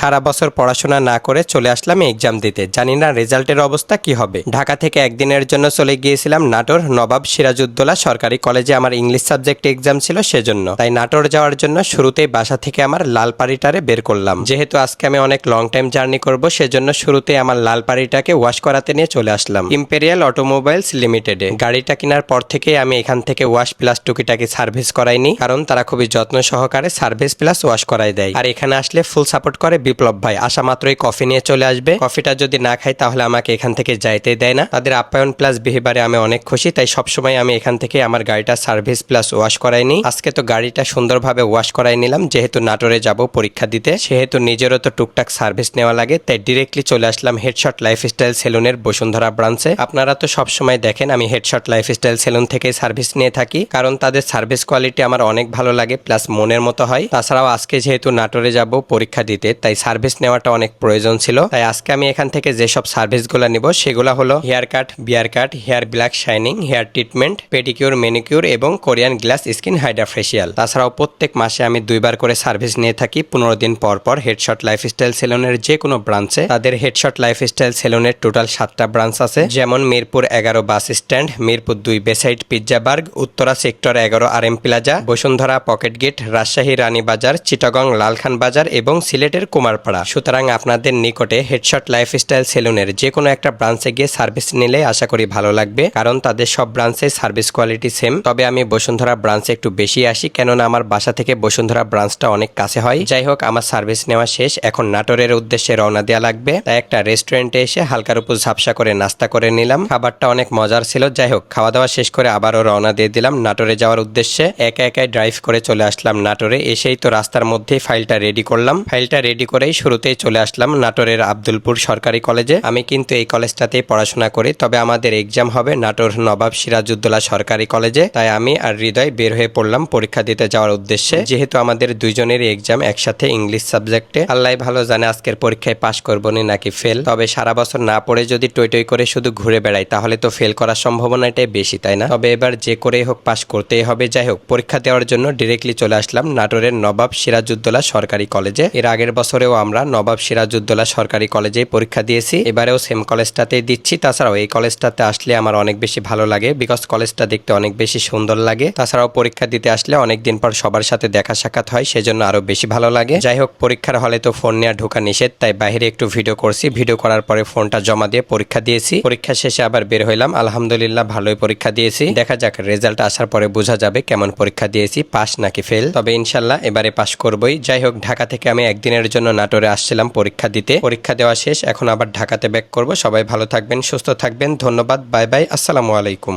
সারা বছর পড়াশোনা না করে চলে আসলাম এক্সাম দিতে। জানি না রেজাল্টের অবস্থা কি হবে। ঢাকা থেকে একদিনের জন্য চলে গিয়েছিলাম নাটোর, নবাব সিরাজউদ্দৌলা সরকারি কলেজে আমার ইংলিশ সাবজেক্ট এক্সাম ছিল সেজন্য। তাই নাটোর যাওয়ার জন্য শুরুতেই বাসা থেকে আমার লালপাড়িটারে বের করলাম। যেহেতু আজকে আমি অনেক লং টাইম জার্নি করব, সেজন্য শুরুতেই আমার লালপাড়িটাকে ওয়াশ করাতে নিয়ে চলে আসলাম। ইম্পেরিয়াল অটোমোবাইলস লিমিটেডে গাড়িটা কেনার পর থেকে আমি এখান থেকে ওয়াশ প্লাস টুকিটাকি সার্ভিস করাইনি, কারণ তারা খুবই যত্ন সহকারে সার্ভিস প্লাস ওয়াশ করাই দেয়। আর এখানে আসলে ফুল সাপোর্ট করে বিপ্লব ভাই আসা মাত্রই কফি নিয়ে চলে আসবে। কফিটা যদি না খাই, তাহলে আমাকে এখান থেকে যাইতে দেয় না। তাদের আপ্যায়ন প্লাস বিহেভারে আমি অনেক খুশি, তাই সবসময় আমি এখান থেকে আমার গাড়িটা সার্ভিস প্লাস ওয়াশ করাই করাইনি আজকে তো গাড়িটা সুন্দরভাবে ওয়াশ করাই নিলাম, যেহেতু নাটোরে যাব পরীক্ষা দিতে, সেহেতু নিজেরও তো টুকটাক সার্ভিস নেওয়া লাগে, তাই ডিরেক্টলি চলে আসলাম হেডশট লাইফস্টাইল সেলুনের বসুন্ধরা ব্রাঞ্চে আপনারা তো সবসময় দেখেন, আমি হেডশট লাইফস্টাইল সেলুন থেকে সার্ভিস নিয়ে থাকি, কারণ তাদের সার্ভিস কোয়ালিটি আমার অনেক ভালো লাগে প্লাস মনের মতো হয়। তাছাড়াও আজকে যেহেতু নাটোরে যাব পরীক্ষা দিতে, তাই সার্ভিস নেওয়াটা অনেক প্রয়োজন ছিল। তাই আজকে আমি এখান থেকে যেসব সার্ভিসগুলো নিব, সেগুলো হলো hair cut, beard cut, hair black shining, hair treatment, pedicure, manicure এবং Korean glass skin hydra facial. তাছাড়াও প্রত্যেক মাসে আমি দুইবার করে সার্ভিস নিয়ে থাকি। পনেরো দিন পর পর হেডশট লাইফস্টাইল সেলুনের যে কোনো ব্রাঞ্চে। তাদের হেডশট লাইফস্টাইল সেলুনের টোটাল সাতটা ব্রাঞ্চ আছে। যেমন মিরপুর এগারো বাস স্ট্যান্ড, মিরপুর দুই বেসাইড পিজ্জাবার্গ উত্তরা সেক্টর এগারো আর M plaza, Bashundhara pocket gate, Rajshahi Ranibazar Chittagong Lalkhan Bazar এবং সিলেটের কুমারপাড়া সুতরাং আপনাদের নিকটে হেডশট লাইফস্টাইল সেলুনের যে কোনো একটা ব্রাঞ্চে গিয়ে সার্ভিস নিলে আশা করি ভালো লাগবে, কারণ তাদের সব ব্রাঞ্চে সার্ভিস কোয়ালিটি সেম। তবে আমি বসুন্ধরা ব্রাঞ্চে একটু বেশি আসি, কেননা আমার বাসা থেকে বসুন্ধরা ব্রাঞ্চটা অনেক কাছে হয়। যাই হোক, আমার সার্ভিস নেওয়া শেষ। এখন নাটোরের উদ্দেশ্যে রওনা দেওয়া লাগবে। তাই একটা রেস্টুরেন্টে এসে হালকার উপর ঝাপসা করে নাস্তা করে নিলাম। খাবারটা অনেক মজার ছিল। যাই হোক খাওয়া দাওয়া শেষ করে আবারও রওনা দিয়ে দিলাম নাটোরে যাওয়ার উদ্দেশ্যে। একা একাই ড্রাইভ করে চলে আসলাম নাটোরে। এসেই তো রাস্তার মধ্যেই ফাইলটা রেডি করলাম। ফাইলটা রেডি করেই শুরুতেই চলে আসলাম নাটোরের আব্দুলপুর সরকারি কলেজে। আমি কিন্তু এই কলেজটাতেই পড়াশোনা করি, তবে আমাদের এক্সাম হবে নাটোর নবাব সিরাজউদ্দৌলা সরকারি কলেজে। তাই আমি আর হৃদয় বের হয়ে পড়লাম পরীক্ষা দিতে যাওয়ার উদ্দেশ্যে। যেহেতু আমাদের দুইজনেরই এক্সাম একসাথে ইংলিশ সাবজেক্টে। আল্লাহ ভালো জানে আজকের পরীক্ষায় পাশ করব নাকি ফেল। তবে সারা বছর না পড়ে যদি টই টই করে শুধু ঘুরে বেড়াই, তাহলে তো ফেল করার সম্ভাবনাটাই বেশি, তাই না? তবে এবার যে করেই হোক পাশ করতেই হবে। যাই হোক, পরীক্ষা দেওয়ার জন্য ডিরেক্টলি চলে আসলাম নাটোরের নবাব সিরাজউদ্দৌলা সরকারি কলেজে। এর আগের বছরেও আমরা নবাব সিরাজউদ্দৌলা সরকারি কলেজেই পরীক্ষা দিয়েছি। এবারেও সেম কলেজটাতেই দিচ্ছি। তাছাড়াও এই কলেজটাতে আসলে আমার অনেক বেশি ভালো লাগে বিকজ কলেজটা দেখতে অনেক বেশি সুন্দর লাগে। তাছাড়াও পরীক্ষা দিতে আসলে অনেকদিন পর সবার সাথে দেখা সাক্ষাৎ হয়, সেজন্য আরও বেশি ভালো লাগে। যাই হোক, পরীক্ষার হলে তো ফোন নেওয়া ঢোকা নিষেধ, তাই বাইরে একটু ভিডিও করছি। ভিডিও করার পরে ফোনটা জমা দিয়ে পরীক্ষা দিয়েছি। পরীক্ষা শেষে আবার বের হইলাম। আলহামদুলিল্লাহ ভালোই পরীক্ষা দিয়েছি। দেখা যাক রেজাল্ট আসার পরে বোঝা যাবে কেমন পরীক্ষা দিয়েছি, পাস নাকি ফেল তবে ইনশাল্লাহ এবারে পাস করবই। যাই হোক, ঢাকা থেকে আমি একদিনের জন্য নাটোরে আসছিলাম পরীক্ষা দিতে। পরীক্ষা দেওয়া শেষ, এখন আবার ঢাকাতে ব্যাক করব। সবাই ভালো থাকবেন, সুস্থ থাকবেন। ধন্যবাদ, বাই বাই, আসসালামু আলাইকুম।